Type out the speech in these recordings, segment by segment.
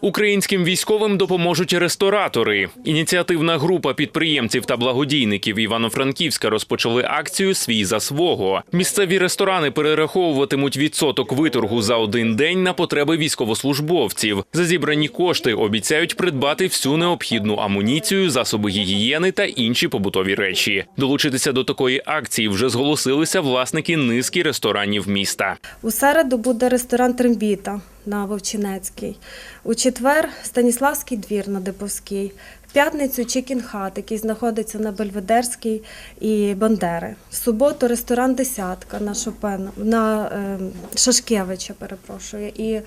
Українським військовим допоможуть ресторатори. Ініціативна група підприємців та благодійників Івано-Франківська розпочали акцію Свій за свого. Місцеві ресторани перераховуватимуть відсоток виторгу за один день на потреби військовослужбовців. За зібрані кошти обіцяють придбати всю необхідну амуніцію, засоби гігієни та інші побутові речі. Долучитися до такої акції вже зголосилися власники низки ресторанів міста. У середу буде ресторан Трембіта на Вовчинецькій. У четвер Станіславський двір на Диповській. В п'ятницю Чікін Хат, який знаходиться на Бельведерській і Бандери. В суботу ресторан Десятка на Шопена, на е, Шашкевича, перепрошую. І е,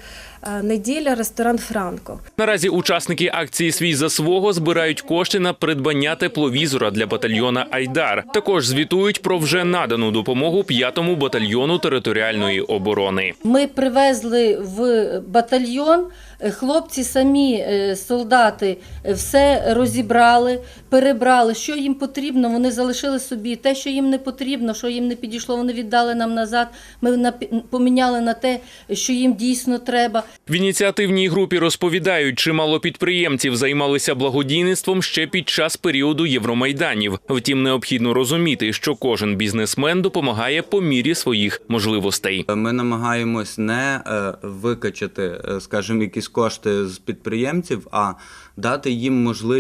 неділя ресторан Франко. Наразі учасники акції Свій за свого збирають кошти на придбання тепловізора для батальйона Айдар. Також звітують про вже надану допомогу 5-му батальйону територіальної оборони. Ми привезли в батальйон. е, Хлопці самі, солдати, все розібрали, перебрали, що їм потрібно. Вони залишили собі те, що їм не потрібно, що їм не підійшло, вони віддали нам назад. Ми поміняли на те, що їм дійсно треба. В ініціативній групі розповідають, чимало підприємців займалися благодійництвом ще під час періоду Євромайданів. Втім, необхідно розуміти, що кожен бізнесмен допомагає по мірі своїх можливостей. Ми намагаємось не е, викачати, е, скажімо, якісь кошти з підприємців, а дати їм можливість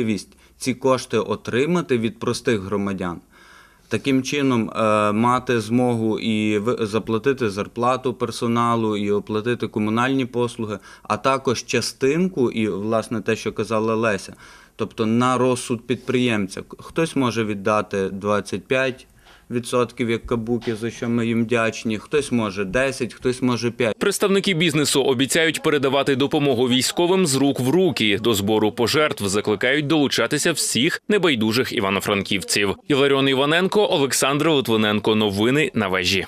ці кошти отримати від простих громадян. Таким чином, е, мати змогу і заплатити зарплату персоналу, і оплатити комунальні послуги, а також частинку, і власне те, що казала Леся, тобто на розсуд підприємця. Хтось може віддати 25 відсотків як кабуки, за що ми їм вдячні. Хтось може 10, хтось може 5. Представники бізнесу обіцяють передавати допомогу військовим з рук в руки. До збору пожертв закликають долучатися всіх небайдужих івано-франківців. Іларіон Іваненко, Олександр Литвиненко. Новини на вежі.